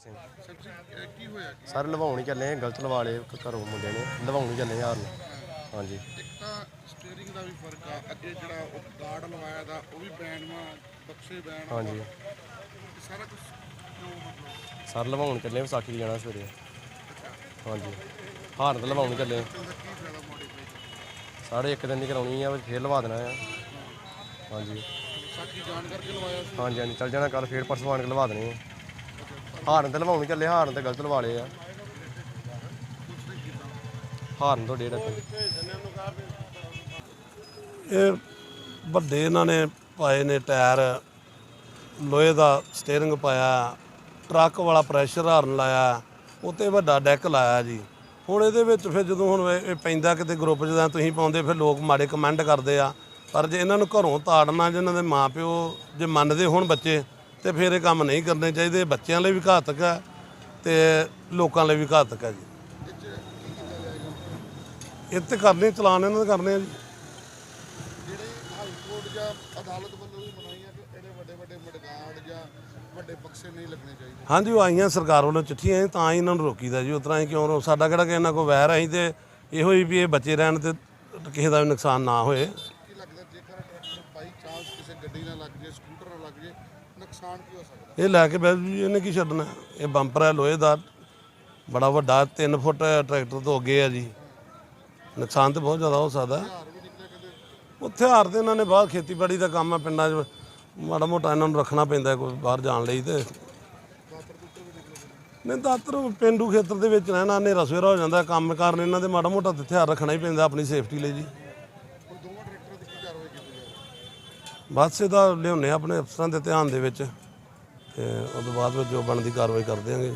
ਕੀ ਹੋਇਆ ਕੀ? ਸਰ ਲਵਾਉਣ ਹੀ ਚੱਲੇ ਆ, ਗਲਤ ਲਵਾ ਲਏ ਘ- ਘਰੋਂ ਮੁੰਡੇ ਨੇ। ਲਵਾਉਣ ਹੀ ਚੱਲੇ ਯਾਰ ਨੂੰ। ਹਾਂਜੀ। ਇੱਕ ਤਾਂ ਸਟੀਅਰਿੰਗ ਦਾ ਵੀ ਫ਼ਰਕ ਆ ਅੱਗੇ ਜਿਹੜਾ ਉਹ ਗਾਰਡ ਲਵਾਇਆ ਦਾ ਉਹ ਵੀ ਬੈਨ ਵਾ ਬਕਸੇ ਆ ਹਾਂਜੀ। ਸਾਰਾ ਕੁਝ ਕਿਉਂ ਮਤਲਬ? ਸਰ ਲਵਾਉਣ ਚੱਲੇ ਵਿਸਾਖੀ ਜਾਣਾ ਸਵੇਰੇ। ਹਾਂਜੀ। ਹਾਰਨ ਤਾਂ ਲਵਾਉਣ ਚੱਲੇ ਆ। ਇਹਦਾ ਕੀ ਫਾਇਦਾ ਮੋਡੀਫਾਈ ਸਾਰੇ ਇੱਕ ਦਿਨ ਦੀ ਕਰਾਉਣੀ ਆ ਫਿਰ ਲਵਾ ਦੇਣਾ ਆ। ਹਾਂਜੀ। ਸਾਕੀ ਜਾਣ ਕਰਕੇ ਲਵਾਇਆ ਸੀ? ਹਾਂਜੀ ਹਾਂਜੀ। ਚੱਲ ਜਾਣਾ ਕੱਲ ਫੇਰ ਪਰਸੋਂ ਆਣ ਕੇ ਲਵਾ ਦੇਣੇ ਆ। ਹਾਰਨ ਤਾਂ ਲਵਾਉਣ ਚੱਲੇ, ਹਾਰਨ ਤਾਂ ਗਲਤ ਲਵਾ ਲਏ ਆ। ਹਾਰਨ ਤੋਂ ਡੇਢ ਰੱਖੇ ਇਹ ਵੱਡੇ ਇਹਨਾਂ ਨੇ ਪਾਏ ਨੇ ਟਾਇਰ, ਲੋਹੇ ਦਾ ਸਟੀਅਰਿੰਗ ਪਾਇਆ, ਟਰੱਕ ਵਾਲਾ ਪ੍ਰੈਸ਼ਰ ਹਾਰਨ ਲਾਇਆ, ਉੱਤੇ ਵੱਡਾ ਡੈਕ ਲਾਇਆ ਜੀ। ਹੁਣ ਇਹਦੇ ਵਿੱਚ ਫਿਰ ਜਦੋਂ ਹੁਣ ਇਹ ਪੈਂਦਾ ਕਿਤੇ ਗਰੁੱਪ ਜਦੋਂ ਤੁਸੀਂ ਪਾਉਂਦੇ, ਫਿਰ ਲੋਕ ਮਾੜੇ ਕਮੈਂਟ ਕਰਦੇ ਆ। ਪਰ ਜੇ ਇਹਨਾਂ ਨੂੰ ਘਰੋਂ ਤਾੜਨਾ ਜਿਹਨਾਂ ਦੇ ਮਾਪਿਓ ਜੇ ਮੰਨਦੇ ਹੋਣ ਬੱਚੇ ਤੇ ਫਿਰ ਇਹ ਕੰਮ ਨਹੀਂ ਕਰਨੇ ਚਾਹੀਦੇ ਬੱਚਿਆਂ ਲਈ ਵੀ ਘਾਤਕ ਹੈ ਤੇ ਲੋਕਾਂ ਲਈ ਵੀ ਘਾਤਕ ਹੈ ਜੀ। ਇਹ ਤੇ ਕਰਨੇ ਚਲਾਨ ਇਹਨਾਂ ਦੇ ਕਰਨੇ ਆ ਜੀ। ਜਿਹੜੇ ਹਾਈ ਕੋਰਟ ਜਾਂ ਅਦਾਲਤ ਵੱਲੋਂ ਵੀ ਬਣਾਈਆਂ ਕਿ ਇਹਦੇ ਵੱਡੇ ਵੱਡੇ ਮਡਗਾਰਡ ਜਾਂ ਵੱਡੇ ਬਕਸੇ ਨਹੀਂ ਲੱਗਣੇ ਚਾਹੀਦੇ? ਹਾਂਜੀ ਉਹ ਆਈਆਂ ਸਰਕਾਰ ਵੱਲੋਂ ਚਿੱਠੀਆਂ ਆਈਆਂ, ਤਾਂ ਹੀ ਇਹਨਾਂ ਨੂੰ ਰੋਕੀਦਾ ਜੀ। ਉਤਰਾ ਹੀ ਕਿਉਂ ਰੋ- ਸਾਡਾ ਕਿਹੜਾ ਕਿ ਇਹਨਾਂ ਕੋ ਵੈਰ ਆਈ ਤੇ ਇਹੋ ਹੀ ਵੀ ਇਹ ਬੱਚੇ ਰਹਿਣ ਤੇ ਕਿਸੇ ਦਾ ਵੀ ਨੁਕਸਾਨ ਨਾ ਹੋਏ। ਕਿਸੇ ਗੱਡੀ ਨਾਲ ਲੱਗ ਜੇ ਸਕੂਟਰ ਨਾਲ ਲੱਗ ਜੇ ਨੁਕਸਾਨ ਕੀ ਹੋ ਸਕਦਾ? ਇਹ ਲੈ ਕੇ ਬੈ ਜੀ ਇਹਨੇ ਕੀ ਛੱਡਣਾ? ਇਹ ਬੰਪਰ ਹੈ ਲੋਹੇ ਦਾ। ਬੜਾ ਵੱਡਾ 3 ਫੁੱਟ ਟਰੈਕਟਰ ਤੋਂ ਅੱਗੇ ਆ ਜੀ। ਨੁਕਸਾਨ ਤੇ ਬਹੁਤ ਜ਼ਿਆਦਾ ਹੋ ਸਕਦਾ। ਹਾਰ ਵੀ ਨਿਕਲੇ ਕਦੇ ਉੱਥੇ ਹਾਰ ਤੇ ਇਹਨਾਂ ਨੇ ਬਾਹਰ ਖੇਤੀਬਾੜੀ ਦਾ ਕੰਮ ਹੈ ਪਿੰਡਾਂ 'ਚ। ਮਾੜਾ ਮੋਟਾ ਇਹਨਾਂ ਨੂੰ ਰੱਖਣਾ ਪੈਂਦਾ ਕੋਈ ਬਾਹਰ ਜਾਣ ਲਈ ਤੇ। ਨਹੀਂ ਦਾਤਰ ਪਿੰਡੂ ਖੇਤਰ ਦੇ ਵਿੱਚ ਰਹਿਣਾ ਹਨੇਰਾ ਸਵੇਰਾ ਹੋ ਜਾਂਦਾ। ਕੰਮ ਕਾਰਨ ਇਹਨਾਂ ਦੇ ਮਾੜਾ ਮੋਟਾ ਤੇ ਹਥਿਆਰ ਰੱਖਣਾ ਹੀ ਪੈਂਦਾ ਆਪਣੀ ਸੇਫਟੀ ਲਈ ਜੀ ਹੁਣ ਦੋਵਾਂ ਟਰੈਕਟਰਾਂ ਦੀ ਕੀ ਕਾਰਵਾਈ ਕੀਤੀ ਜਾਵੇ ਬਸ ਇਹਦਾ ਲਿਆਉਂਦੇ ਹਾਂ ਆਪਣੇ ਅਫਸਰਾਂ ਦੇ ਧਿਆਨ ਦੇ ਵਿੱਚ ਤੇ ਉਸ ਤੋਂ ਬਾਅਦ ਵਿੱਚ ਜੋ ਬਣਦੀ ਕਾਰਵਾਈ ਕਰ ਦਿਆਂਗੇ।